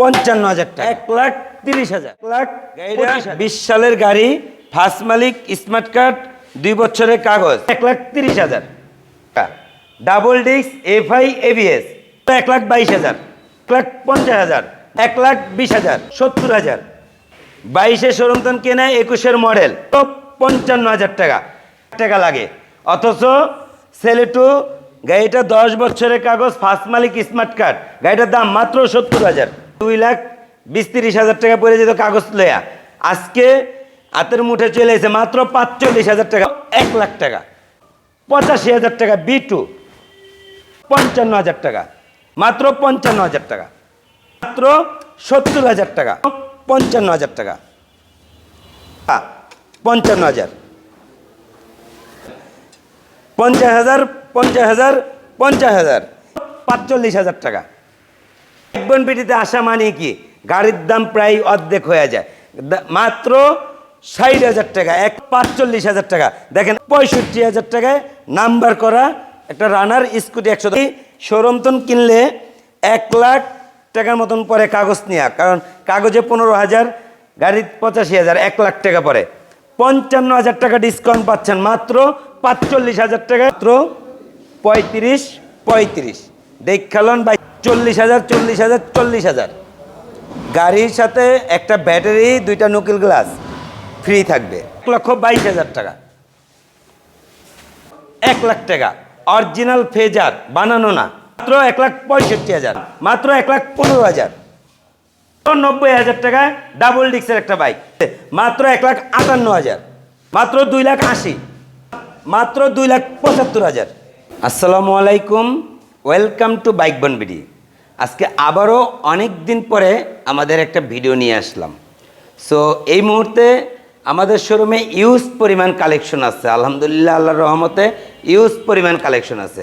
পঞ্চান্ন হাজার টাকা। এক লাখ তিরিশ হাজার। এক লাখ বিশ সালের গাড়ি ফার্স্ট মালিক স্মার্ট কার্ড দুই বছরের কাগজ। এক লাখ তিরিশ হাজার। Double disc FI ABS. এক লাখ বাইশ হাজার। এক লাখ পঞ্চাশ হাজার। এক লাখ বিশ হাজার। সত্তর হাজার। বাইশে সরন্তন কেনা একুশের মডেল। তো পঞ্চান্ন হাজার টাকা। টাকা লাগে। অথচ সেলেটু গাড়িটা দশ বছরের কাগজ ফার্স্ট মালিক স্মার্ট কার্ড। গাড়িটার দাম মাত্র সত্তর হাজার। দুই লাখ বিশ তিরিশ হাজার টাকা পড়ে যেত কাগজ লয়া আজকে হাতের মুঠে চলে এসে মাত্র পাঁচচল্লিশ হাজার টাকা, এক লাখ টাকা। পঁচাশি হাজার টাকা বি টু পঞ্চান্ন হাজার টাকা। মাত্র পঞ্চান্ন হাজার টাকা। মাত্র সত্তর হাজার টাকা, পঞ্চান্ন হাজার টাকা। পঞ্চান্ন হাজার। পঞ্চাশ হাজার পঞ্চাশ হাজার পঞ্চাশ হাজার। পাঁচচল্লিশ হাজার টাকা। একবন পিটিতে আসা মানে কি? গাড়ির দাম প্রায় অর্ধেক হয়ে যায়। মাত্র ষাট হাজার টাকা, এক পাঁচচল্লিশ হাজার টাকা। দেখেন, পঁয়ষট্টি হাজার টাকায় নাম্বার করা একটা রানার স্কুটি একশো সরমতন কিনলে এক লাখ টাকার মতন পরে কাগজ নেওয়া কারণ কাগজে পনেরো হাজার গাড়ি পঁচাশি হাজার, এক লাখ টাকা পরে। পঞ্চান্ন হাজার টাকা ডিসকাউন্ট পাচ্ছেন, মাত্র পাঁচচল্লিশ হাজার টাকা মাত্র পঁয়ত্রিশ পঁয়ত্রিশ। দেখালন বাই চল্লিশ হাজার চল্লিশ হাজার চল্লিশ হাজার। গাড়ির সাথে একটা ব্যাটারি, দুইটা নকিল গ্লাস, ফ্রি থাকবে। এক লক্ষ বাইশ হাজার টাকা। এক লাখ টাকা। অরিজিনাল ফেজার, বানানো না। মাত্র এক লাখ পঁয়ষট্টি হাজার। মাত্র এক লাখ পনেরো হাজার। নব্বই হাজার টাকায় ডাবল ডিক্সের একটা বাইক। মাত্র এক লাখ আটান্ন হাজার। মাত্র দুই লাখ আশি। মাত্র দুই লাখ পঁচাত্তর হাজার। আসসালামু আলাইকুম। ওয়েলকাম টু বাইক বনবিডি আজকে আবারও অনেক দিন পরে আমাদের একটা ভিডিও নিয়ে আসলাম। সো এই মুহূর্তে আমাদের শোরুমে ইউজ পরিমাণ কালেকশন আছে। আলহামদুলিল্লাহ, আল্লাহর রহমতে ইউজ পরিমাণ কালেকশন আছে।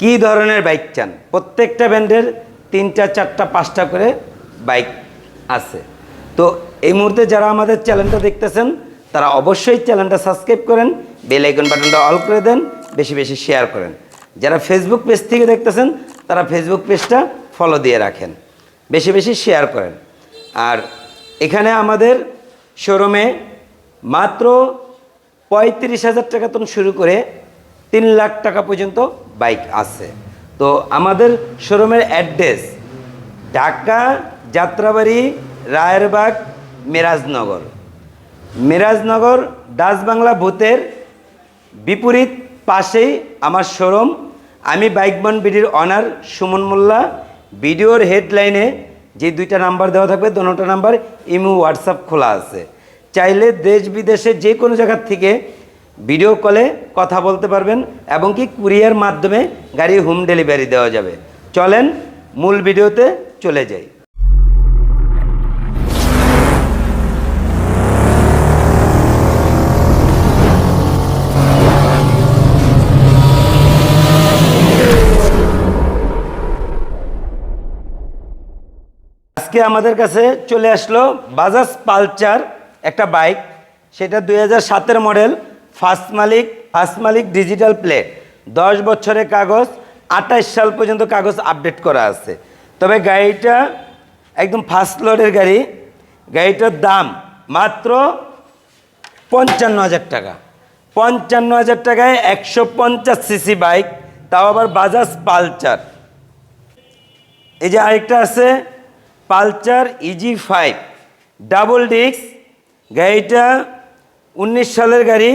কি ধরনের বাইক চান? প্রত্যেকটা ব্র্যান্ডের তিনটা, চারটা, পাঁচটা করে বাইক আছে। তো, এই মুহূর্তে যারা আমাদের চ্যানেলটা দেখতেছেন, তারা অবশ্যই চ্যানেলটা সাবস্ক্রাইব করেন বেল আইকন বাটনটা অল করে দেন, বেশি বেশি শেয়ার করেন। যারা ফেসবুক পেজ থেকে দেখতেছেন, তারা ফেসবুক পেজটা ফলো দিয়ে রাখেন। বেশি বেশি শেয়ার করেন। আর এখানে আমাদের শোরুমে মাত্র পঁয়ত্রিশ হাজার টাকা তখন শুরু করে তিন লাখ টাকা পর্যন্ত বাইক আছে। তো আমাদের শোরুমের অ্যাড্রেস ঢাকা যাত্রাবাড়ি রায়েরবাগ মিরাজনগর। মিরাজনগর ডাচবাংলা ভূতের বিপরীত পাশেই আমার শোরুম আমি বাইকবন বিডির অনার সুমন মোল্লা। ভিডিওর হেডলাইনে যে দুইটা নাম্বার দেওয়া থাকবে দোনোটা নাম্বার ইমো হোয়াটসঅ্যাপ খোলা আছে। চাইলে দেশ বিদেশে যে কোনো জায়গার থেকে ভিডিও কলে কথা বলতে পারবেন এবং কি কুরিয়ার মাধ্যমে গাড়ি হোম ডেলিভারি দেওয়া যাবে। চলেন মূল ভিডিওতে চলে যাই। আজকে আমাদের কাছে চলে আসলো বাজাজ পালচার একটা বাইক। সেটা দুই সাতের মডেল ফার্স্ট মালিক ফার্স্ট মালিক ডিজিটাল প্লে দশ বছরের কাগজ আঠাশ সাল পর্যন্ত কাগজ আপডেট করা আছে। তবে গাড়িটা একদম ফার্স্ট লোডের গাড়ি। গাড়িটার দাম মাত্র পঞ্চান্ন হাজার টাকা। পঞ্চান্ন হাজার টাকায় একশো পঞ্চাশ সিসি বাইক তাও আবার বাজাজ পালচার এই যে আরেকটা আছে Pulsar easy five, double disc, গাড়িটা উনিশ সালের গাড়ি,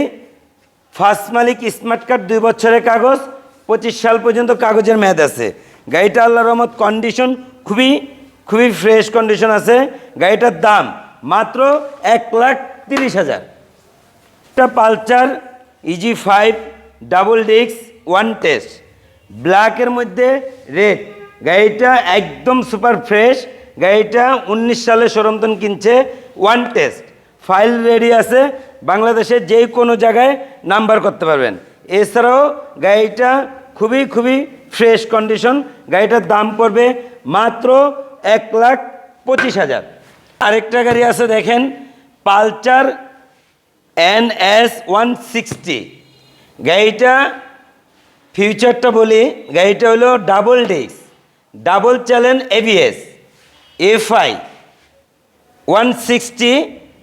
ফার্স্ট মালিক স্মার্ট কার্ড দুই বছরের কাগজ, পঁচিশ সাল পর্যন্ত কাগজের মেয়াদ আছে। গাড়িটা আল্লাহ রহমত কন্ডিশন খুবই খুবই ফ্রেশ কন্ডিশন আছে। গাড়িটার দাম মাত্র এক লাখ তিরিশ হাজার। একটা Pulsar easy five, double disc, one test. ব্ল্যাকের মধ্যে রেড। গাড়িটা একদম সুপার ফ্রেশ গাড়িটা উনিশ সালে সরমতন কিনছে ওয়ান টেস্ট ফাইল রেডি আছে বাংলাদেশে যে কোনো জায়গায় নাম্বার করতে পারবেন। এছাড়াও গাড়িটা খুবই খুবই ফ্রেশ কন্ডিশন গাড়িটার দাম পড়বে মাত্র এক লাখ পঁচিশ হাজার। আরেকটা গাড়ি আছে দেখেন, Pulsar N S one sixty. গাড়িটা ফিউচারটা বলি, গাড়িটা হলো ডাবল ডিস্ক ডাবল চ্যালেন এবিএস এফআই ওয়ান সিক্সটি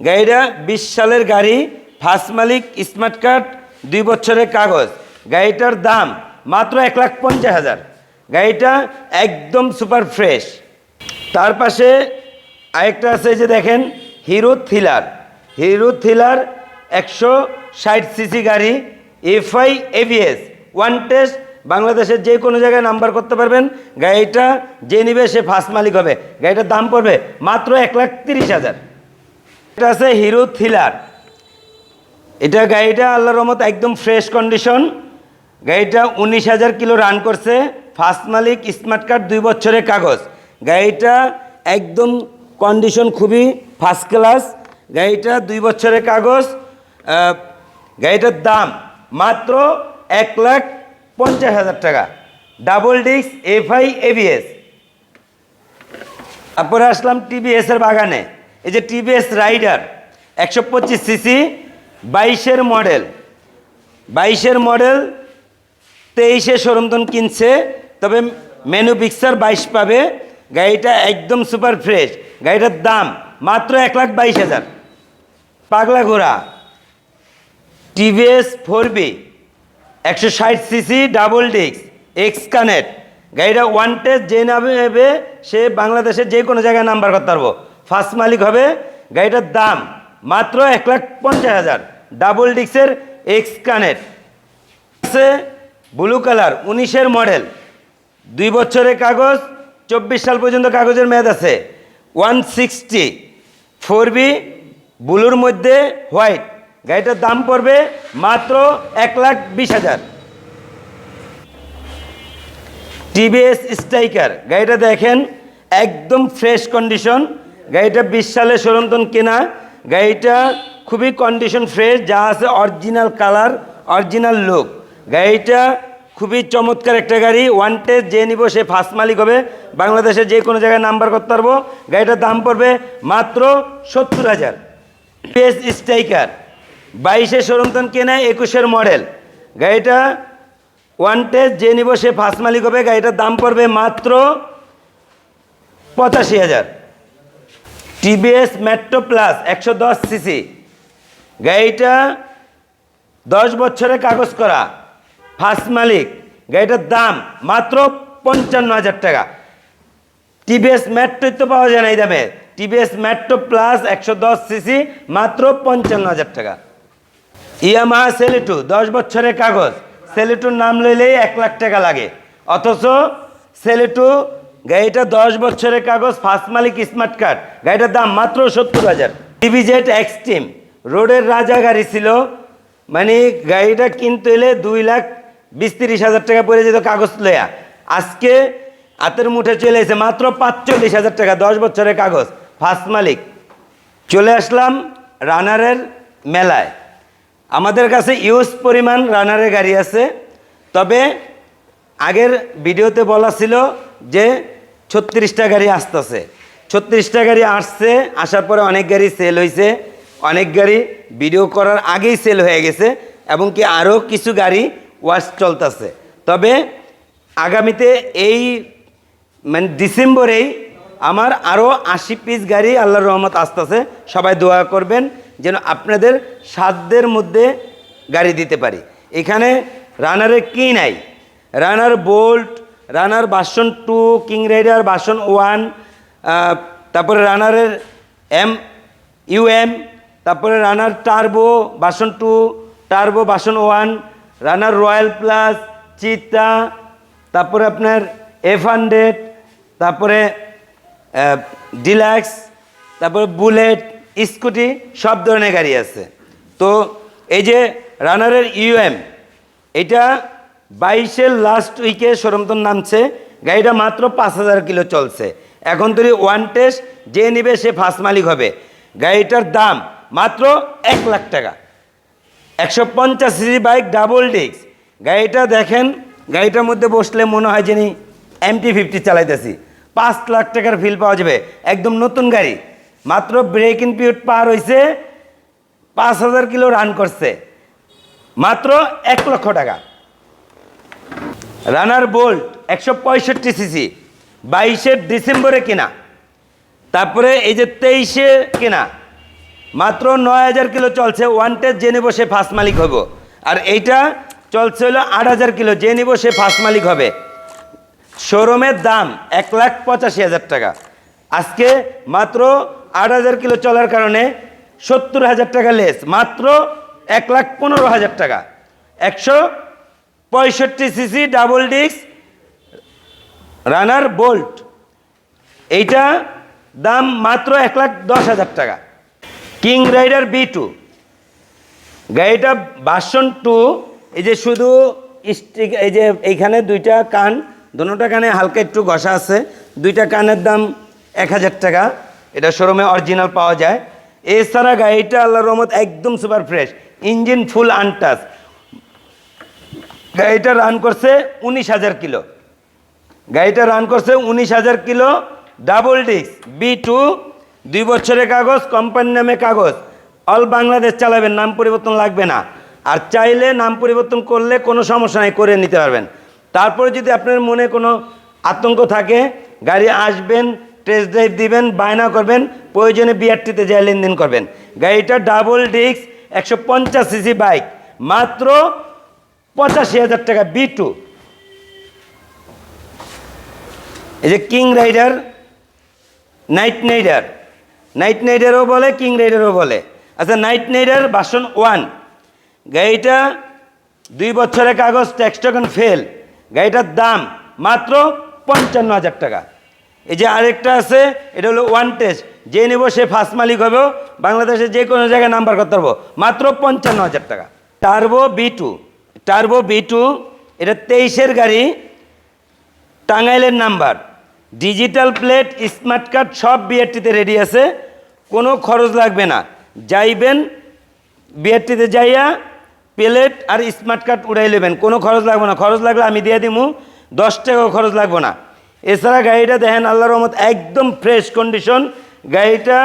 গাড়িটা বিশ সালের গাড়ি, ফার্স্ট মালিক, স্মার্ট কার্ড, দুই বছরের কাগজ। গাড়িটার দাম মাত্র এক লাখ পঞ্চাশ হাজার। গাড়িটা একদম সুপার ফ্রেশ। তার পাশে আরেকটা আছে যে দেখেন, হিরো থ্রিলার। হিরো থ্রিলার একশো ষাট সিসি গাড়ি এফআই এভিএস ওয়ান টেস্ট বাংলাদেশের যে কোনো জায়গায় নাম্বার করতে পারবেন। গাড়িটা যে নিবে সে ফার্স্ট মালিক হবে। গাড়িটার দাম পড়বে মাত্র এক লাখ তিরিশ হাজার। এটা আছে হিরো থ্রিলার। এটা গাড়িটা আল্লাহ রহমত একদম ফ্রেশ কন্ডিশন গাড়িটা উনিশ হাজার কিলো রান করছে। ফার্স্ট মালিক স্মার্ট কার্ড দুই বছরের কাগজ। গাড়িটা একদম কন্ডিশন খুবই ফার্স্ট ক্লাস গাড়িটা দুই বছরের কাগজ। গাড়িটার দাম মাত্র এক লাখ পঞ্চাশ হাজার টাকা। ডাবল ডিস্ক এফআই এবিএস তারপরে আসলাম টিভিএস এর বাগানে। এই যে টিভিএস রাইডার একশো পঁচিশ সিসি বাইশের মডেল বাইশের মডেল তেইশে সরমদন কিনছে, তবে মেনু পিকচার বাইশ পাবে। গাড়িটা একদম সুপার ফ্রেশ গাড়িটার দাম মাত্র এক লাখ বাইশ হাজার। পাগলা ঘোড়া টিভিএস ফোর বি একশো ষাট CC double disc x connect. গাড়িটা ওয়ান টেস্ট যে নামে সে বাংলাদেশের যে কোনো জায়গায় নাম্বার করতে পারব। ফার্স্ট মালিক হবে গাড়িটার দাম মাত্র এক লাখ পঞ্চাশ হাজার। ডাবল ডিস্কের এক্স কানেক্ট। আছে ব্লু কালার উনিশের মডেল দুই বছরের কাগজ, চব্বিশ সাল পর্যন্ত কাগজের মেয়াদ আছে। ওয়ান সিক্সটি ফোর বি ব্লুর মধ্যে হোয়াইট গাড়িটার দাম পড়বে মাত্র এক লাখ বিশ হাজার। টিভিএস স্ট্রাইকার গাড়িটা দেখেন, একদম ফ্রেশ কন্ডিশন গাড়িটা বিশ সালে সরন্তন কেনা। গাড়িটা খুবই কন্ডিশন ফ্রেশ যা আছে অরিজিনাল কালার অরিজিনাল লুক গাড়িটা খুবই চমৎকার একটা গাড়ি। ওয়ান টেস্ট যে নিব সে ফার্স্ট মালিক হবে। বাংলাদেশে যে কোনো জায়গায় নাম্বার করতে পারব। গাড়িটার দাম পড়বে মাত্র সত্তর হাজার। টিভিএস স্ট্রাইকার বাইশে সরন্তন কেনা একুশের মডেল। গাড়িটা ওয়ান টেস্ট যে নিব সে ফার্স্ট মালিক হবে। গাড়িটার দাম পড়বে মাত্র পঁচাশি হাজার। টিভিএস মেট্রো প্লাস একশো দশ সিসি গাড়িটা দশ বছরের কাগজ করা। ফার্স্ট মালিক। গাড়িটার দাম মাত্র পঞ্চান্ন হাজার টাকা। টিভিএস মেট্রোই তো পাওয়া যায় না এই দামে। টিভিএস মেট্রো প্লাস একশো দশ সিসি মাত্র পঞ্চান্ন হাজার টাকা। ইয়ামাহা সেলিটু, দশ বছরের কাগজ। সেলিটুর নাম লইলেই এক লাখ টাকা লাগে। অথচ সেলিটু, গাড়িটা দশ বছরের কাগজ ফার্স্ট মালিক, স্মার্ট কার্ড। গাড়িটার দাম মাত্র সত্তর হাজার। টিভিজেট এক্সট্রিম। রোডের রাজা গাড়ি ছিল। মানে গাড়িটা কিনতে এলে দুই লাখ বিশ তিরিশ হাজার টাকা পড়ে যেত কাগজ লয়া আজকে হাতের মুঠে চলে এসে মাত্র পাঁচচল্লিশ হাজার টাকা, দশ বছরের কাগজ ফার্স্ট মালিক। চলে আসলাম রানারের মেলায়। আমাদের কাছে ইউজ পরিমাণ রানারের গাড়ি আছে। তবে আগের ভিডিওতে বলা ছিল যে ছত্রিশটা গাড়ি আসতেছে। ছত্রিশটা গাড়ি আসছে, আসার পরে অনেক গাড়ি সেল হয়েছে অনেক গাড়ি ভিডিও করার আগেই সেল হয়ে গেছে এবং কি আরও কিছু গাড়ি ওয়াশ চলতেছে। তবে আগামীতে এই মানে ডিসেম্বরেই আমার আরও আশি পিস গাড়ি আল্লাহর রহমত আসতেছে। সবাই দোয়া করবেন। যেন আপনাদের সাধ্যের মধ্যে গাড়ি দিতে পারি। এখানে রানারের কি নাই? Runner Bolt, Runner version two, king rider version one তারপরে রানারের এম ইউএম তারপরে Runner turbo version two, turbo version one, Runner royal plus, চিতা, তারপরে আপনার এফ হান্ড্রেড, তারপরে ডিলাক্স, তারপরে বুলেট স্কুটি, সব ধরনের গাড়ি আছে। তো এই যে রানারের ইউএম এটা বাইশের লাস্ট উইকে সরমতন নামছে। গাড়িটা মাত্র পাঁচ হাজার কিলো চলছে। এখন তৈরি ওয়ান টেস্ট যে নিবে সে ফার্স্ট মালিক হবে। গাড়িটার দাম মাত্র এক লাখ টাকা। একশো পঞ্চাশ সিসি বাইক ডাবল ডিস্ক গাড়িটা দেখেন, গাড়িটার মধ্যে বসলে মনে হয় যিনি এমটি ফিফটি চালাইতেছি। পাঁচ লাখ টাকার ফিল পাওয়া যাবে। একদম নতুন গাড়ি। মাত্র ব্রেক ইন পিরিয়ড পার হয়েছে পাঁচ হাজার কিলো রান করছে। মাত্র এক লক্ষ টাকা। রানার বোল্ট একশো পঁয়ষট্টি সিসি বাইশে ডিসেম্বরে কেনা। তারপরে এই যে তেইশে কেনা, মাত্র নয় হাজার কিলো চলছে ওয়ান যে নেব সে ফার্স্ট মালিক হব আর এইটা চলছে হলো আট হাজার কিলো, যে নিব সে ফার্স্ট মালিক হবে। শোরুমের দাম এক লাখ পঁচাশি হাজার টাকা। আজকে মাত্র আট হাজার কিলো চলার কারণে সত্তর হাজার টাকা লেস, মাত্র এক লাখ পনেরো হাজার টাকা। একশো পঁয়ষট্টি CC double disc Runner Bolt. এইটা দাম মাত্র এক লাখ দশ হাজার টাকা। King rider B two. গাড়িটা বাসন টু, এই যে শুধু স্টিক, এই যে এইখানে দুইটা কান, দুটা কানে হালকা একটু ঘষা আছে, দুইটা কানের দাম এক হাজার টাকা। এটা শোরুমে অরিজিনাল পাওয়া যায়। এছাড়া গাড়িটা আল্লাহ রহমত একদম super fresh engine full untouch গাড়িটা রান করছে উনিশ হাজার কিলো। গাড়িটা রান করছে উনিশ হাজার kilo double disc B two দুই বছরের কাগজ কোম্পানির নামে কাগজ। অল বাংলাদেশ চালাবেন, নাম পরিবর্তন লাগবে না। আর চাইলে নাম পরিবর্তন করলে কোনো সমস্যা নাই, করে নিতে পারবেন। তারপরে যদি আপনার মনে কোনো আতঙ্ক থাকে, গাড়ি আসবেন টেস্ট ড্রাইভ দিবেন, বায়না করবেন, প্রয়োজনে বিআরটিতে যায় লেনদেন করবেন। গাড়িটা ডাবল ডিস্ক একশো পঞ্চাশ সিসি বাইক মাত্র পঁচাশি হাজার টাকা বি টু এই যে king rider knight rider knight নাইডারও বলে কিং রাইডারও বলে। আচ্ছা নাইট নাইডার বাসন ওয়ান গাড়িটা দুই বছরের কাগজ ট্যাক্স টোকেন ফেল গাড়িটার দাম মাত্র পঞ্চান্ন হাজার টাকা। এই যে আরেকটা আছে, এটা হলো ওয়ান টেস্ট যে নেব সে ফার্স্ট মালিক হবে। বাংলাদেশে যে কোনো জায়গায় নাম্বার করতে পারব। মাত্র পঞ্চান্ন হাজার টাকা। Turbo B two turbo B two এটা তেইশের গাড়ি। টাঙ্গাইলের number digital plate smart card সব বিআরটিতে রেডি আছে। কোনো খরচ লাগবে না। যাইবেন বিআরটিতে যাইয়া প্লেট আর স্মার্ট কার্ড উড়াই নেবেন। কোনো খরচ লাগবে না। খরচ লাগলে আমি দিয়ে দিমু। দশ টাকাও খরচ লাগবে না। এছাড়া গাড়িটা দেখেন আল্লাহ রহমত, একদম ফ্রেশ কন্ডিশন গাড়িটা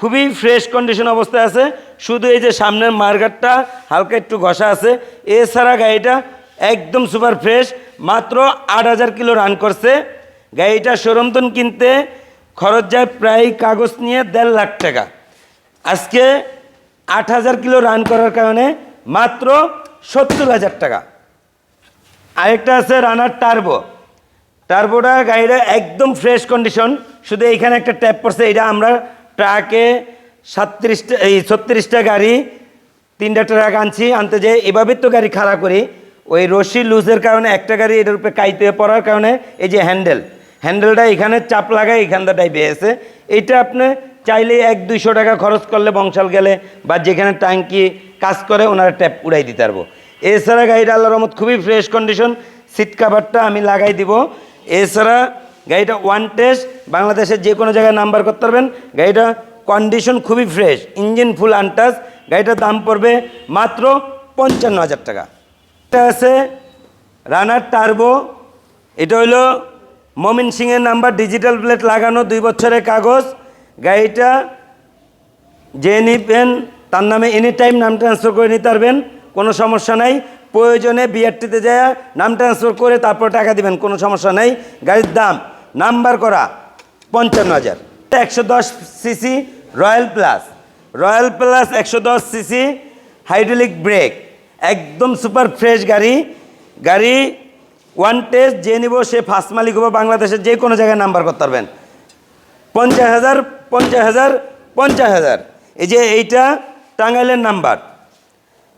খুবই ফ্রেশ কন্ডিশন অবস্থায় আছে। শুধু এই যে সামনের মার্গারটা হালকা একটু ঘষা আছে। এছাড়া গাড়িটা একদম সুপার ফ্রেশ মাত্র আট হাজার কিলো রান করছে। গাড়িটা সরন্তন কিনতে খরচ যায় প্রায় কাগজ নিয়ে দেড় লাখ টাকা। আজকে আট হাজার কিলো রান করার কারণে মাত্র সত্তর হাজার টাকা। আরেকটা আছে রানার টার্বো টার্বোটা গাড়িটা একদম ফ্রেশ কন্ডিশন শুধু এইখানে একটা ট্যাপ পড়ছে, এটা আমরা ট্রাকে সাতত্রিশটা, এই ছত্রিশটা গাড়ি, তিনটা ট্রাক আনছি, আনতে যে এভাবে তো গাড়ি খাড়া করি। ওই রশি লুজের কারণে একটা গাড়ি এটার উপরে কাইতে পড়ার কারণে এই যে হ্যান্ডেল হ্যান্ডেলটা এখানে চাপ লাগায় এখানটাই বেয়েছে এইটা আপনি চাইলে এক দুইশো টাকা খরচ করলে বংশাল গেলে বা যেখানে ট্যাঙ্কি কাজ করে ওনারা ট্যাপ উড়াই দিতে পারব। এছাড়া গাড়িটা আল্লাহ রহমত খুবই ফ্রেশ কন্ডিশন সিট কাভারটা আমি লাগাই দিব। এছাড়া গাড়িটা ওয়ান টেস্ট বাংলাদেশের যে কোনো জায়গায় নাম্বার করতে পারবেন। গাড়িটা কন্ডিশন খুবই ফ্রেশ ইঞ্জিন ফুল আনটাচ গাড়িটার দাম পড়বে মাত্র পঞ্চান্ন হাজার টাকা। এটা আছে রানার টার্বো এটা হলো মমিন সিংয়ের নাম্বার ডিজিটাল প্লেট লাগানো দুই বছরের কাগজ। গাড়িটা যে নিবেন, তার নামে এনি টাইম নাম ট্রান্সফার করে নিতে পারবেন, কোনো সমস্যা নাই। প্রয়োজনে বিআরটিতে যায় নাম ট্রান্সফার করে তারপর টাকা দিবেন, কোনো সমস্যা নেই। গাড়ির দাম, নাম্বার করা পঞ্চান্ন হাজার। একশো দশ CC royal plus. Royal plus একশো দশ সিসি হাইড্রোলিক ব্রেক। একদম সুপার ফ্রেশ গাড়ি। গাড়ি ওয়ান টেস্ট যে নিব, সে ফার্স্ট মালিক হব বাংলাদেশের যে কোনো জায়গায় নাম্বার করতে পারবেন। পঞ্চাশ হাজার পঞ্চাশ হাজার পঞ্চাশ হাজার। এই যে এইটা টাঙ্গাইলের নাম্বার।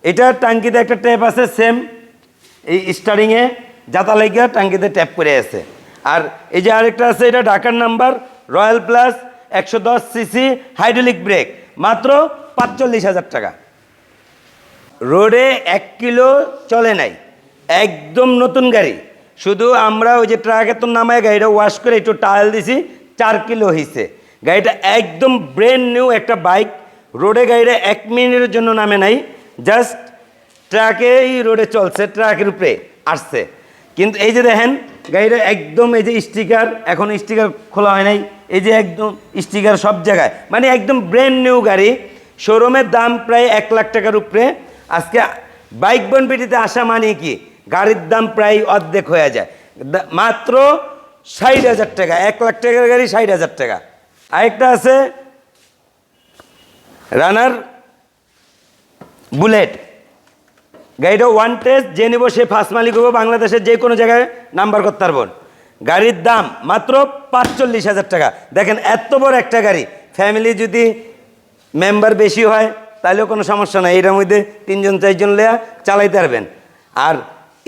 এটা টাঙ্কিতে একটা ট্যাপ আছে সেম এই স্টারিংয়ে যাতা লাগিয়া টাঙ্কিতে ট্যাপ করে আছে। আর এই যে আরেকটা আছে, এটা ঢাকার নাম্বার রয়্যাল প্লাস একশো দশ সিসি হাইড্রোলিক ব্রেক মাত্র পাঁচচল্লিশ হাজার টাকা। রোডে এক কিলো চলে নাই, একদম নতুন গাড়ি। শুধু আমরা ওই যে ট্রাকের তো নামায় গাড়িটা ওয়াশ করে একটু টায়াল দিছি, চার কিলো হয়েছে গাড়িটা একদম ব্রেন নিউ একটা বাইক রোডে গাড়িটা এক মিনিটের জন্য নামে নাই। জাস্ট ট্রাকেই রোডে চলছে, ট্রাকের উপরে আসছে। কিন্তু এই যে দেখেন, গাড়িটা একদম এই যে স্টিকার, এখন স্টিকার খোলা হয় নাই। এই যে একদম স্টিকার সব জায়গায়। মানে একদম ব্র্যান্ড নিউ গাড়ি। শোরুমের দাম প্রায় এক লাখ টাকার উপরে। আজকে বাইক বনপিটিতে আসা মানে কি? গাড়ির দাম প্রায় অর্ধেক হয়ে যায়। মাত্র ষাট হাজার টাকা। এক লাখ টাকার গাড়ি ষাট হাজার টাকা। আরেকটা আছে, রানার বুলেট। গাড়িটা ওয়ান টেস্ট যে নেব সে ফার্স্ট মালিক হব বাংলাদেশের যে কোনো জায়গায় নাম্বার করতে পারব গাড়ির দাম মাত্র পাঁচচল্লিশ হাজার টাকা। দেখেন, এত বড় একটা গাড়ি। ফ্যামিলি যদি মেম্বার বেশি হয়, তাহলেও কোনো সমস্যা নাই। এটার মধ্যে তিনজন, চারজন লেয়া চালাইতে পারবেন। আর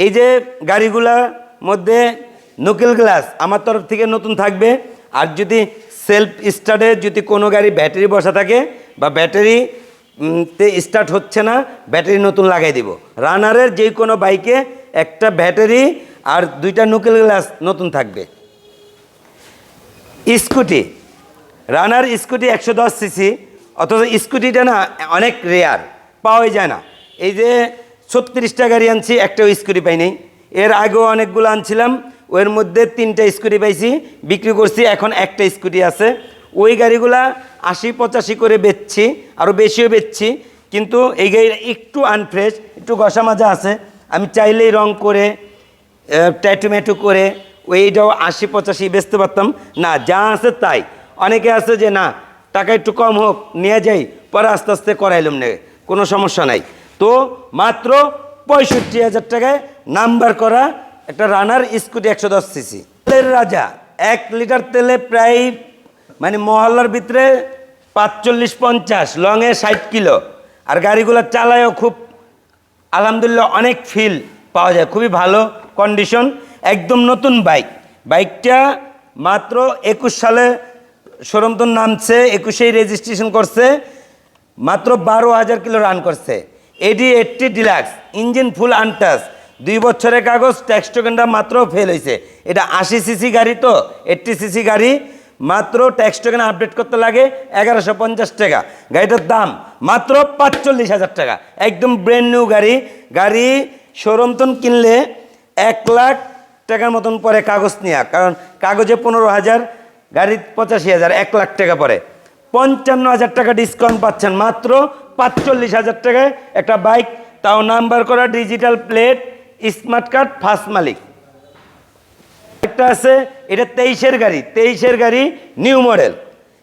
এই যে গাড়িগুলার মধ্যে নকিল গ্লাস আমার তরফ থেকে নতুন থাকবে। আর যদি সেলফ স্টার্টে যদি কোনো গাড়ি ব্যাটারি বসা থাকে বা ব্যাটারি তে স্টার্ট হচ্ছে না ব্যাটারি নতুন লাগাই দিব। রানারের যে কোনো বাইকে একটা ব্যাটারি আর দুইটা নুকেল গ্লাস নতুন থাকবে। স্কুটি রানার স্কুটি একশো দশ সিসি অথচ স্কুটিটা না অনেক রেয়ার পাওয়াই যায় না। এই যে ছত্রিশটা গাড়ি আনছি, একটাও স্কুটি পাইনি এর আগেও অনেকগুলো আনছিলাম, ওর মধ্যে তিনটা স্কুটি পাইছি, বিক্রি করছি, এখন একটা স্কুটি আছে। ওই গাড়িগুলা আশি, পঁচাশি করে বেচছি আরও বেশিও বেচছি, কিন্তু এই গাড়িটা একটু আনফ্রেশ একটু ঘষা মাজা আছে। আমি চাইলেই রং করে ট্যাটু ম্যাটু করে, ওইটাও আশি, পঁচাশি বেচতে পারতাম। না, যা আছে তাই। অনেকে আছে যে, না, টাকা একটু কম হোক, নিয়ে যাই, পরে আস্তে আস্তে করাইলাম না, কোনো সমস্যা নাই। তো মাত্র পঁয়ষট্টি হাজার টাকায় নাম্বার করা একটা রানার স্কুটি একশো দশ সিসি। তেলের রাজা, এক লিটার তেলে প্রায় মানে মহল্লার ভিতরে পাঁচচল্লিশ পঞ্চাশ, লংয়ে ষাট কিলো। আর গাড়িগুলো চালায়ও খুব, আলহামদুলিল্লাহ, অনেক ফিল পাওয়া যায়। খুবই ভালো কন্ডিশন একদম নতুন বাইক বাইকটা মাত্র একুশ সালে শোরুম তো নামছে, একুশেই রেজিস্ট্রেশন করছে, মাত্র বারো হাজার কিলো রান করছে। AD eighty deluxe engine full untouch দুই বছরের কাগজ ট্যাক্স টোকেনটা মাত্র ফেল হয়েছে এটা আশি সিসি গাড়ি তো এইটটি সিসি গাড়ি। মাত্র ট্যাক্স টোকেন আপডেট করতে লাগে এগারোশো পঞ্চাশ টাকা। গাড়িটার দাম মাত্র পাঁচচল্লিশ হাজার টাকা। একদম ব্র্যান্ড নিউ গাড়ি। গাড়ি শোরুমতন কিনলে এক লাখ টাকার মতন পরে কাগজ নেওয়া কারণ কাগজে পনেরো হাজার গাড়ি পঁচাশি হাজার, এক লাখ টাকা পরে। পঞ্চান্ন হাজার টাকা ডিসকাউন্ট পাচ্ছেন মাত্র পাঁচচল্লিশ হাজার টাকায়। একটা বাইক তাও নাম্বার করা digital plate smart card first মালিক। একটা আছে, এটা তেইশের গাড়ি তেইশের গাড়ি নিউ মডেল।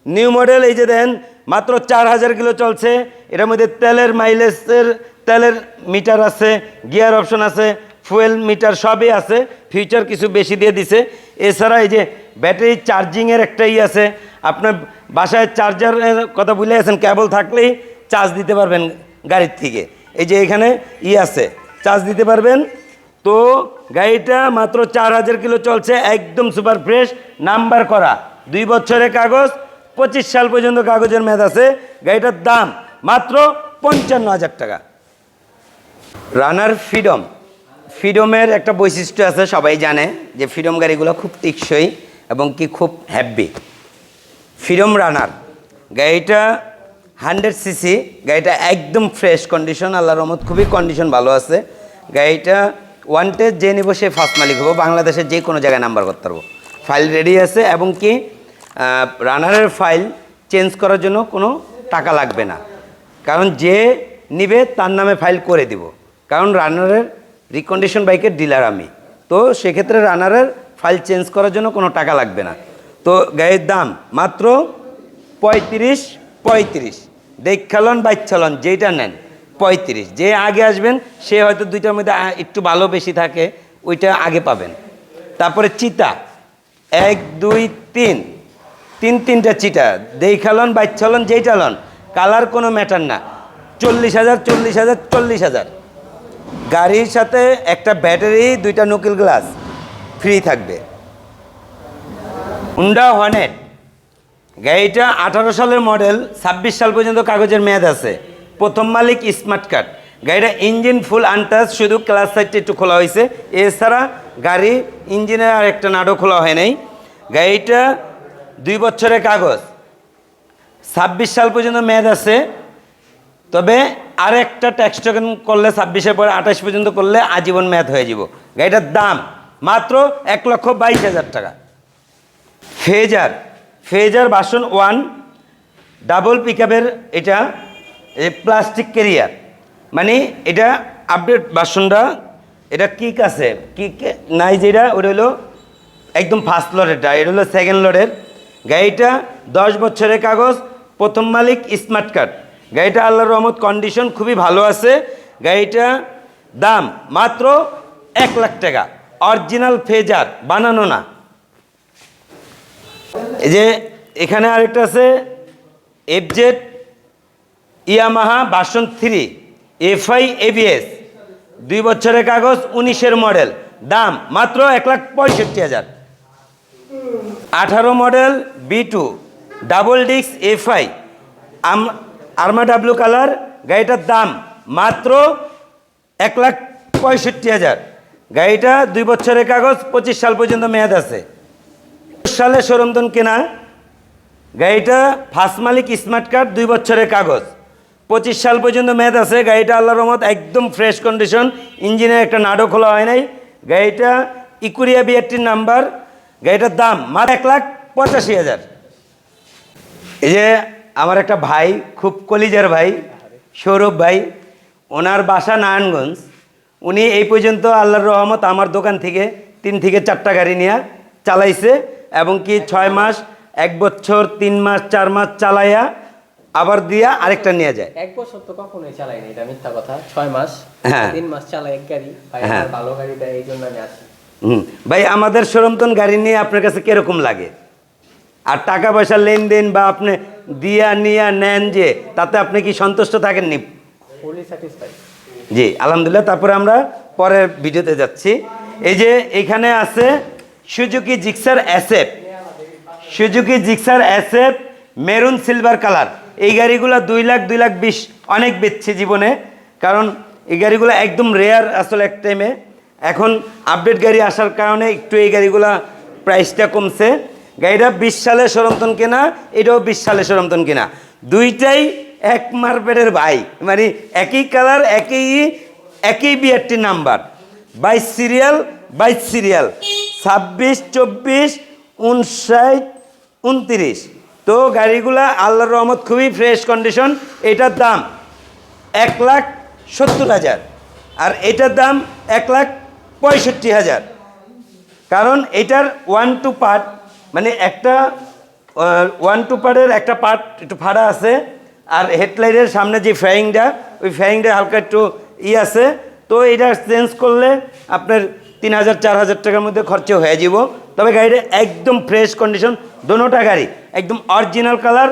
নিউ মডেল এই যে দেন মাত্র চার হাজার কিলো চলছে। এটার মধ্যে তেলের মাইলেজের, তেলের মিটার আছে, গিয়ার অপশন আছে, ফুয়েল মিটার সবই আছে, ফিউচার কিছু বেশি দিয়ে দিছে। এছাড়া এই যে ব্যাটারি চার্জিংয়ের একটা ই আছে, আপনার বাসায় চার্জারের কথা ভুলে আছেন কেবল থাকলেই চার্জ দিতে পারবেন গাড়ির থেকে। এই যে এখানে ই আছে, চার্জ দিতে পারবেন তো গাড়িটা মাত্র চার হাজার কিলো চলছে, একদম সুপার ফ্রেশ নাম্বার করা। দুই বছরের কাগজ, পঁচিশ সাল পর্যন্ত কাগজের মেয়াদ আছে, গাড়িটার দাম মাত্র পঞ্চান্ন হাজার টাকা। রানার ফ্রিডম ফ্রিডমের একটা বৈশিষ্ট্য আছে, সবাই জানে যে ফ্রিডম গাড়িগুলো খুব টেকসই এবং কি খুব হ্যাপি ফ্রিডম রানার গাড়িটা হান্ড্রেড সিসি গাড়িটা একদম ফ্রেশ কন্ডিশন আল্লাহ রহমত, খুবই কন্ডিশন ভালো আছে। গাড়িটা ওয়ান টেস্ট যে নিব সে ফার্স্ট মালিক হব, বাংলাদেশের যে কোনো জায়গায় নাম্বার করতে পারব। ফাইল রেডি আছে এবং কি রানারের ফাইল চেঞ্জ করার জন্য কোনো টাকা লাগবে না। কারণ যে নিবে তার নামে ফাইল করে দিব। কারণ রানারের রিকন্ডিশন বাইকের ডিলার আমি। তো সেক্ষেত্রে রানারের ফাইল চেঞ্জ করার জন্য কোনো টাকা লাগবে না। তো গাড়ির দাম মাত্র পঁয়ত্রিশ পঁয়ত্রিশ। দেখালন, বাইচ্ছালন, যেইটা নেন। পঁয়ত্রিশ। যে আগে আসবেন, সে হয়তো দুইটার মধ্যে একটু ভালো বেশি থাকে, ওইটা আগে পাবেন। তারপরে চিতা। এক, দুই, তিন। তিন তিনটা চিটা দেখালন বাইচ্ছালন যেইটা লন কালার কোনো ম্যাটার না। চল্লিশ হাজার চল্লিশ হাজার চল্লিশ হাজার। গাড়ির সাথে একটা ব্যাটারি, দুইটা নকিল গ্লাস, ফ্রি থাকবে। হুন্ডা হর্নেট গাড়িটা আঠারো সালের মডেল, ছাব্বিশ সাল পর্যন্ত কাগজের মেয়াদ আছে। প্রথম মালিক স্মার্ট কার্ড গাড়িটা ইঞ্জিন ফুল আনটাচ শুধু ক্লাস সাইডটা একটু খোলা হয়েছে। এছাড়া গাড়ি ইঞ্জিনের আর একটা নাটও খোলা হয় নাই। গাড়িটা দুই বছরের কাগজ। ছাব্বিশ সাল পর্যন্ত মেয়াদ আছে। তবে আর একটা ট্যাক্স টোকেন করলে ছাব্বিশের পরে আঠাশ পর্যন্ত করলে আজীবন মেয়াদ হয়ে যাব। গাড়িটার দাম মাত্র এক লক্ষ বাইশ হাজার টাকা। Fazer. Fazer version one double পিকআপের এটা প্লাস্টিক কেরিয়ার মানে এটা আপডেট বাসনটা, এটা কিক আছে। কিক নাই যেটা ওটা হলো একদম ফার্স্ট লডেরটা এটা হলো সেকেন্ড লডের গাড়িটা দশ বছরের কাগজ, প্রথম মালিক স্মার্ট কার্ড গাড়িটা আল্লাহর রহমত কন্ডিশন খুবই ভালো আছে। গাড়িটা দাম মাত্র এক লাখ টাকা। অরিজিনাল ফেজার, বানানো না। এই যে এখানে আরেকটা আছে FZ Yamaha version three, FI, ABS. দুই বছরের কাগজ, উনিশের মডেল। দাম মাত্র এক লাখ পঁয়ষট্টি হাজার। আঠারো মডেল, বি টু, ডাবল ডিক্স এফআই। আর্মা ডাব্লু কালার, গাড়িটার দাম মাত্র এক লাখ পঁয়ষট্টি হাজার। গাড়িটা দুই বছরের কাগজ, পঁচিশ সাল পর্যন্ত মেয়াদ আছে। সালে সরমদন কেনা। গাড়িটা ফার্স্ট মালিক স্মার্ট কার্ড, দুই বছরের কাগজ। পঁচিশ সাল পর্যন্ত মেয়াদ আছে। গাড়িটা আল্লাহ রহমত, একদম ফ্রেশ কন্ডিশন ইঞ্জিনের একটা নাড়ও খোলা হয় নাই। গাড়িটা ইকুরিয়া বিআরটির নাম্বার। গাড়িটার দাম মাত্র এক লাখ পঁচাশি হাজার। এই যে আমার একটা ভাই, খুব কলিজার ভাই, সৌরভ ভাই, ওনার বাসা নারায়ণগঞ্জ। উনি এই পর্যন্ত আল্লাহর রহমত আমার দোকান থেকে তিন থেকে চারটা গাড়ি নিয়ে চালাইছে এবং কি ছয় মাস, এক বছর, তিন মাস, চার মাস চালাইয়া আবার দিয়া আরেকটা নিয়ে যায়। এক বছর তো কখনোই চালাইনি এটা মিথ্যা কথা। ছয় মাস হ্যাঁ। তিন মাস চালাই এক গাড়ি। ভাই হ্যাঁ। ভালো গাড়ি দেয় এই জন্য আমি আসি। হুম। ভাই আমাদের সরমতন গাড়ি নিয়ে আপনার কাছে কীরকম লাগে? আর টাকা পয়সা লেনদেন বা আপনি দিয়া নিয়া নেন যে তাতে আপনি কি সন্তুষ্ট থাকেননি? ফুলি স্যাটিসফাইড জি আলহামদুলিল্লাহ। তারপরে আমরা পরের ভিডিওতে যাচ্ছি। এই যে এখানে আছে Suzuki Gixxer SF Suzuki Gixxer SF maroon silver colour. এই গাড়িগুলো দুই লাখ দুই লাখ বিশ অনেক বেচছে জীবনে। কারণ এই গাড়িগুলো একদম রেয়ার আসলে এক টাইমে এখন আপডেট গাড়ি আসার কারণে একটু এই গাড়িগুলা প্রাইসটা কমছে। গাড়িটা বিশ সালে সরন্তন কেনা, এটাও বিশ সালে সরন্তন কেনা। দুইটাই এক মার্কেটের ভাই। মানে একই কালার একই একই বিআরটি নাম্বার বাইশ সিরিয়াল বাইশ সিরিয়াল ছাব্বিশ, চব্বিশ, উনষাট, উনত্রিশ। তো গাড়িগুলা আল্লাহর রহমত খুবই ফ্রেশ কন্ডিশন এটার দাম এক লাখ সত্তর হাজার। আর এটার দাম এক লাখ পঁয়ষট্টি হাজার। কারণ এটার ওয়ান টু পার্ট মানে একটা ওয়ান টু পার্টের একটা পার্ট একটু ফাড়া আছে। আর হেডলাইটের সামনে যে ফ্যারিংটা ওই ফ্যারিংটা হালকা একটু ই আছে। তো এটা চেঞ্জ করলে আপনার তিন হাজার, চার হাজার টাকার মধ্যে খরচ হয়ে যাব তবে গাড়িটা একদম ফ্রেশ কন্ডিশন দোনোটা গাড়ি, একদম অরিজিনাল কালার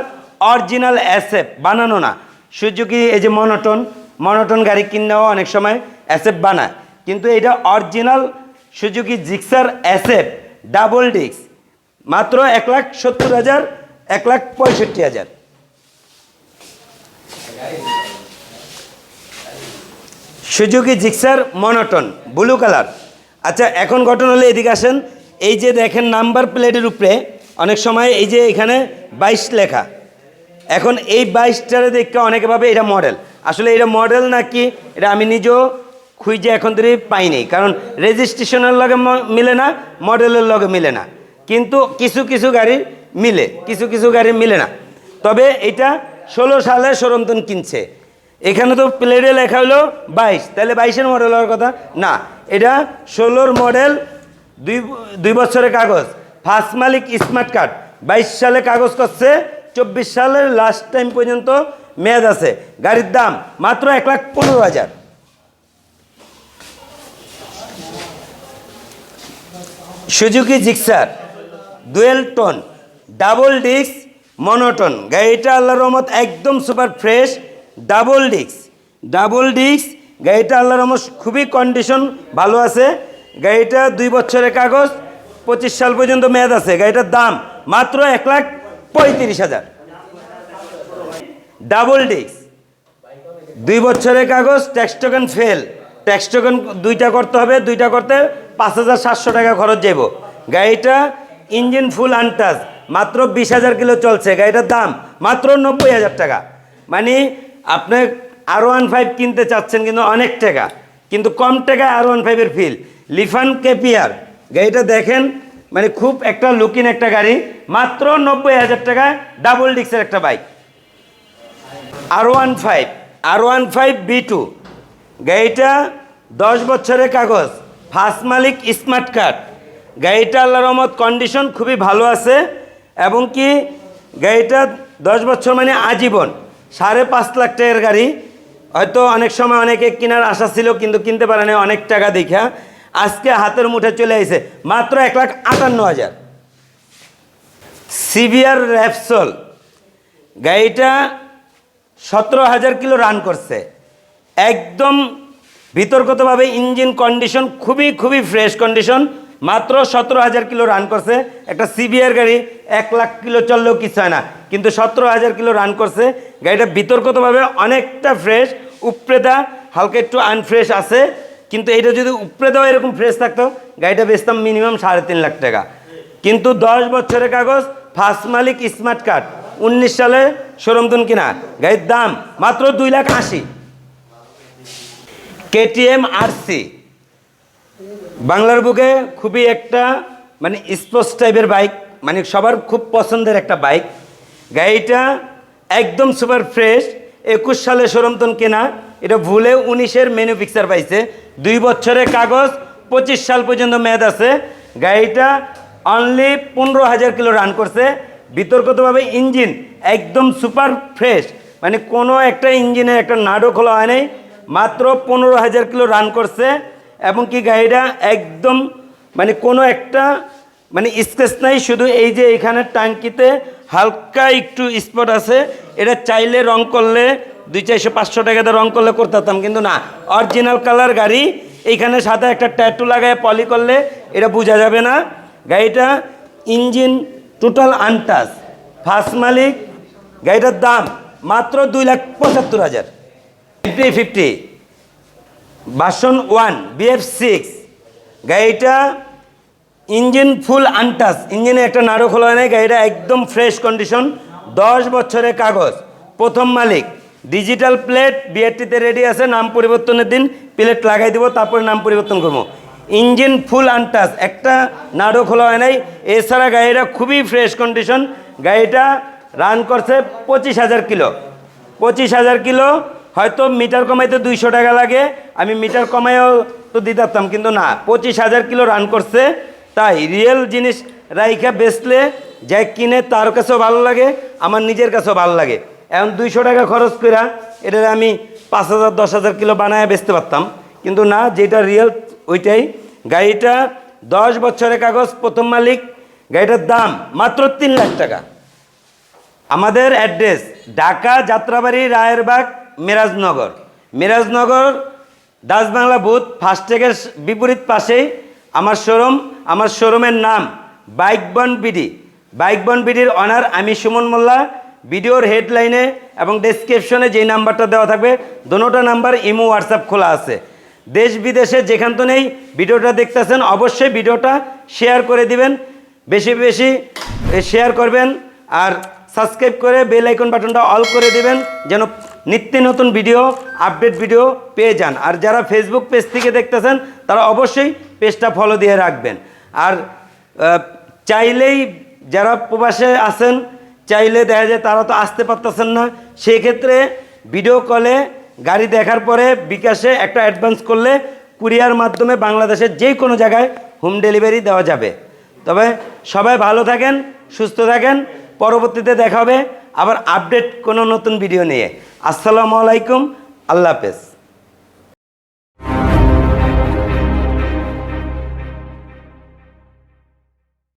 অরিজিনাল অ্যাসেপ বানানো না। সুজুকি এই যে মনোটন মনোটন গাড়ি কিনলেও অনেক সময় অ্যাসেপ বানায়। কিন্তু এটা original Suzuki Gixxer SF double disc মাত্র এক লাখ সত্তর হাজার, এক লাখ পঁয়ষট্টি হাজার। Suzuki Gixxer monotone blue colour আচ্ছা এখন ঘটনা হলে এদিকে আসেন। এই যে দেখেন নাম্বার প্লেটের উপরে অনেক সময় এই যে এখানে বাইশ লেখা। এখন এই বাইশটারে দেখে অনেকে ভাবে এটা মডেল। আসলে এটা মডেল নাকি এটা আমি নিজেও খুঁজে এখন ধরে পাইনি। কারণ রেজিস্ট্রেশনের লগে মিলে না, মডেলের লগে মিলে না। কিন্তু কিছু কিছু গাড়ির মিলে, কিছু কিছু গাড়ি মিলে না। তবে এটা ষোলো সালে সরন্তন কিনছে। এখানে তো প্লেটে লেখা হলো বাইশ। তাহলে বাইশের মডেল হওয়ার কথা? না, এটা ষোলোর মডেল দুই দুই বছরের কাগজ। ফার্স্ট মালিক স্মার্ট কার্ড বাইশ সালে কাগজ করছে, চব্বিশ সালের লাস্ট টাইম পর্যন্ত মেয়াদ আছে। গাড়ির দাম মাত্র এক লাখ পনেরো হাজার। Suzuki Gixxer, dual tone, double disc, monotone. গাড়িটা আল্লাহর রহমত একদম super fresh, double disc. Double disc, গাড়িটা আল্লাহর রহমত খুবই কন্ডিশন ভালো আছে। গাড়িটা দুই বছরের কাগজ, পঁচিশ সাল পর্যন্ত মেয়াদ আছে। গাড়িটার দাম মাত্র এক লাখ পঁয়ত্রিশ হাজার। ডাবল ডিস্ক দুই বছরের কাগজ tax token fail tax token দুইটা করতে হবে, দুইটা করতে পাঁচ হাজার সাতশো টাকা খরচ যাব গাড়িটা ইঞ্জিন ফুল আনটাচ মাত্র বিশ হাজার কিলো চলছে। গাড়িটার দাম মাত্র নব্বই হাজার টাকা। মানে আপনি আর ওয়ান ফাইভ কিনতে চাচ্ছেন কিন্তু অনেক টাকা। কিন্তু কম টাকায় আর ওয়ান ফাইভের ফিল লিফান কেপিয়ার। গাড়িটা দেখেন মানে খুব একটা লুকিন একটা গাড়ি, মাত্র নব্বই হাজার টাকা ডাবল ডিক্সের একটা bike R one five R one five B two গাড়িটা দশ বছরের কাগজ ফার্স্ট মালিক স্মার্ট কার্ড গাড়িটা আল্লাহ রহমত কন্ডিশন খুবই ভালো আছে, এবং কি গাড়িটা দশ বছর মানে আজীবন, সাড়ে পাঁচ লাখ টাকার গাড়ি। হয়তো অনেক সময় অনেকে কেনার আশা ছিল, কিন্তু কিনতে পারে না অনেক টাকা দেখা। আজকে হাতের মুঠে চলে এসে মাত্র এক লাখ আটান্ন হাজার। সিভিয়ার র্যাপসল, গাড়িটা সতেরো হাজার কিলো রান করছে। একদম বিতর্কতভাবে ইঞ্জিন কন্ডিশন খুবই খুবই ফ্রেশ কন্ডিশন মাত্র সতেরো হাজার কিলো রান করছে। একটা সিবিআর গাড়ি, এক লাখ কিলো চললেও কিছু হয় না, কিন্তু সতেরো হাজার কিলো রান করছে। গাড়িটা বিতর্কতভাবে অনেকটা ফ্রেশ উপরেটা হালকা একটু আনফ্রেশ আছে। কিন্তু এইটা যদি উপরে দেওয়া এরকম ফ্রেশ থাকতো, গাড়িটা বেচতাম মিনিমাম সাড়ে তিন লাখ টাকা। কিন্তু দশ বছরের কাগজ ফার্স্ট মালিক স্মার্ট কার্ড উনিশ সালে সরমদন কিনা। গাড়ির দাম মাত্র দুই লাখ আশি। কেটিএম আরসি বাংলার বুকে খুবই একটা মানে স্পোর্টস টাইপের বাইক মানে সবার খুব পছন্দের একটা বাইক গাড়িটা একদম সুপার ফ্রেশ একুশ সালে সরমতন কেনা। এটা ভুলে উনিশের মেনু পিকচার পাইছে। দুই বছরের কাগজ, পঁচিশ সাল পর্যন্ত মেয়াদ আছে। গাড়িটা অনলি পনেরো হাজার কিলো রান করছে। বিতর্কতভাবে ইঞ্জিন একদম সুপার ফ্রেশ মানে কোনো একটা ইঞ্জিনের একটা নাড়ও খোলা হয় নাই। মাত্র পনেরো হাজার কিলো রান করছে। এবং কি গাড়িটা একদম মানে কোনো একটা মানে স্কেচ নাই, শুধু এই যে এখানে টাঙ্কিতে হালকা একটু স্পট আছে। এটা চাইলে রং করলে দুই চারশো পাঁচশো টাকাতে রং করলে করতে পারতাম কিন্তু না। অরিজিনাল কালার গাড়ি, এইখানে সাথে একটা ট্যাটু লাগায় পলি করলে, এটা বোঝা যাবে না। গাড়িটা ইঞ্জিন টোটাল আনটাস ফার্স্ট মালিক, গাড়িটার দাম মাত্র দুই লাখ পঁচাত্তর হাজার। Fifty fifty version one BF six গাড়িটা ইঞ্জিন ফুল আনটাস ইঞ্জিনে একটা নাড়ু খোলা নাই, গাড়িটা একদম ফ্রেশ কন্ডিশন দশ বছরের কাগজ, প্রথম মালিক। ডিজিটাল প্লেট বিআরটিতে রেডি আছে, নাম পরিবর্তনের দিন প্লেট লাগাই দেবো, তারপরে নাম পরিবর্তন করব। ইঞ্জিন ফুল আনটাস একটা নাড়ু খোলা হয় নাই। এছাড়া গাড়িটা খুবই ফ্রেশ কন্ডিশন গাড়িটা রান করছে পঁচিশ হাজার কিলো। পঁচিশ হাজার কিলো, হয়তো মিটার কমাইতে দুইশো টাকা লাগে। আমি মিটার কমাইও তো দিতে পারতাম, কিন্তু না, পঁচিশ হাজার কিলো রান করছে। তাই রিয়েল জিনিস রাইখা বেচলে, যাই কিনে তার কাছেও ভালো লাগে, আমার নিজের কাছেও ভালো লাগে। এখন দুইশো টাকা খরচ করে এটা আমি পাঁচ হাজার, দশ হাজার কিলো বানায় বেচতে পারতাম। কিন্তু না, যেটা রিয়েল ওইটাই। গাড়িটা দশ বছরের কাগজ, প্রথম মালিক। গাড়িটার দাম মাত্র তিন লাখ টাকা। আমাদের অ্যাড্রেস ঢাকা যাত্রাবাড়ি, রায়েরবাগ, মিরাজনগর। মিরাজনগর, দাসবাংলা বুথ ফাস্টেগের বিপরীত পাশেই। আমার শোরুম আমার শোরুমের নাম বাইক বন বিডি। বাইক বন বিডির অনার আমি সুমন মোল্লা। ভিডিওর হেডলাইনে এবং ডেসক্রিপশনে যেই নাম্বারটা দেওয়া থাকবে দোনোটা নাম্বার ইমো হোয়াটসঅ্যাপ খোলা আছে। দেশ বিদেশে যেখান তো নেই, ভিডিওটা দেখতেছেন, অবশ্যই ভিডিওটা শেয়ার করে দিবেন, বেশি বেশি শেয়ার করবেন, আর সাবস্ক্রাইব করে বেল আইকন বাটনটা অল করে দিবেন, যেন নিত্য নতুন ভিডিও আপডেট ভিডিও পেয়ে যান। আর যারা ফেসবুক পেজ থেকে দেখতেছেন, তারা অবশ্যই পেজটা ফলো দিয়ে রাখবেন। আর চাইলেই যারা প্রবাসে আছেন চাইলে দেখা যায় তারা তো আসতে পারতেছেন না। সেক্ষেত্রে ভিডিও কলে গাড়ি দেখার পরে বিকাশে একটা অ্যাডভান্স করলে কুরিয়ার মাধ্যমে বাংলাদেশের যে কোনো জায়গায় হোম ডেলিভারি দেওয়া যাবে। তবে সবাই ভালো থাকেন, সুস্থ থাকেন। পরবর্তীতে দেখা হবে। আবার আপডেট কোনো নতুন ভিডিও নিয়ে। আসসালামু আলাইকুম। আল্লাহ হাফেজ।